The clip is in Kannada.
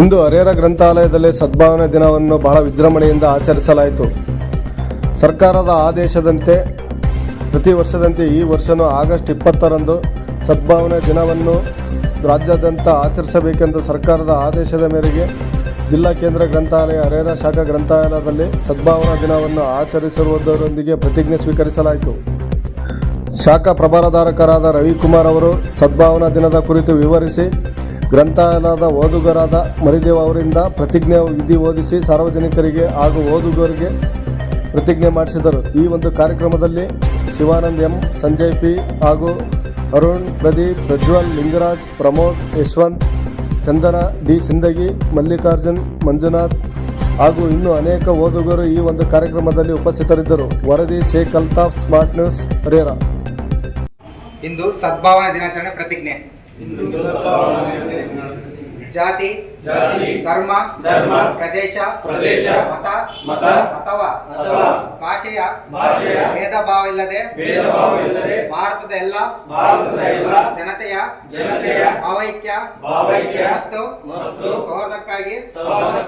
ಇಂದು ಹರಿಹರ ಗ್ರಂಥಾಲಯದಲ್ಲಿ ಸದ್ಭಾವನೆ ದಿನವನ್ನು ಬಹಳ ವಿಜೃಂಭಣೆಯಿಂದ ಆಚರಿಸಲಾಯಿತು. ಸರ್ಕಾರದ ಆದೇಶದಂತೆ, ಪ್ರತಿ ವರ್ಷದಂತೆ ಈ ವರ್ಷವೂ ಆಗಸ್ಟ್ ಇಪ್ಪತ್ತರಂದು ಸದ್ಭಾವನೆ ದಿನವನ್ನು ರಾಜ್ಯಾದ್ಯಂತ ಆಚರಿಸಬೇಕೆಂದು ಸರ್ಕಾರದ ಆದೇಶದ ಮೇರೆಗೆ ಜಿಲ್ಲಾ ಕೇಂದ್ರ ಗ್ರಂಥಾಲಯ, ಹರಿಹರ ಶಾಖಾ ಗ್ರಂಥಾಲಯದಲ್ಲಿ ಸದ್ಭಾವನಾ ದಿನವನ್ನು ಆಚರಿಸಿರುವುದರೊಂದಿಗೆ ಪ್ರತಿಜ್ಞೆ ಸ್ವೀಕರಿಸಲಾಯಿತು. ಶಾಖಾ ಪ್ರಭಾರಧಾರಕರಾದ ರವಿಕುಮಾರ್ ಅವರು ಸದ್ಭಾವನಾ ದಿನದ ಕುರಿತು ವಿವರಿಸಿ ಗ್ರಂಥಾಲಯದ ಓದುಗರಾದ ಮರಿದೇವ ಅವರಿಂದ ಪ್ರತಿಜ್ಞೆ ವಿಧಿ ಓದಿಸಿ ಸಾರ್ವಜನಿಕರಿಗೆ ಹಾಗೂ ಓದುಗರಿಗೆ ಪ್ರತಿಜ್ಞೆ ಮಾಡಿಸಿದರು. ಈ ಒಂದು ಕಾರ್ಯಕ್ರಮದಲ್ಲಿ ಶಿವಾನಂದ್ ಎಂ, ಸಂಜಯ್ ಪಿ ಹಾಗೂ ಅರುಣ್ ಪ್ರದೀಪ್, ಪ್ರಜ್ವಲ್, ಲಿಂಗರಾಜ್, ಪ್ರಮೋದ್, ಯಶವಂತ್, ಚಂದನ, ಡಿ ಸಿಂದಗಿ, ಮಲ್ಲಿಕಾರ್ಜುನ್, ಮಂಜುನಾಥ್ ಹಾಗೂ ಇನ್ನೂ ಅನೇಕ ಓದುಗರು ಈ ಒಂದು ಕಾರ್ಯಕ್ರಮದಲ್ಲಿ ಉಪಸ್ಥಿತರಿದ್ದರು. ವರದಿ ಶೇಖ್ ಅಲ್ತಾಫ್ ಸ್ಮಾರ್ಟ್ ನ್ಯೂಸ್ ಹರಿಹರ ಇಂದು ಸದ್ಭಾವನಾ ದಿನಾಚರಣೆ ಪ್ರತಿಜ್ಞೆ. ಜಾತಿ ಜಾತಿ, ಧರ್ಮ ಧರ್ಮ, ಪ್ರದೇಶ ಪ್ರದೇಶ, ಮತ ಮತ, ಅಥವಾ ಅಥವಾ ಭಾಷೆಯ ಭಾಷೆಯ ಭೇದ ಭಾವ ಇಲ್ಲದೆ ಭೇದ ಇಲ್ಲದೆ ಭಾರತದ ಎಲ್ಲ ಭಾರತದ ಎಲ್ಲ ಜನತೆಯ ಜನತೆಯ ಭಾವೈಕ್ಯ ಭಾವೈಕ್ಯ ಮತ್ತು ಮತ್ತು ಸೌಹಾರ್ದಕ್ಕಾಗಿ ಸೌಹಾರ್ದ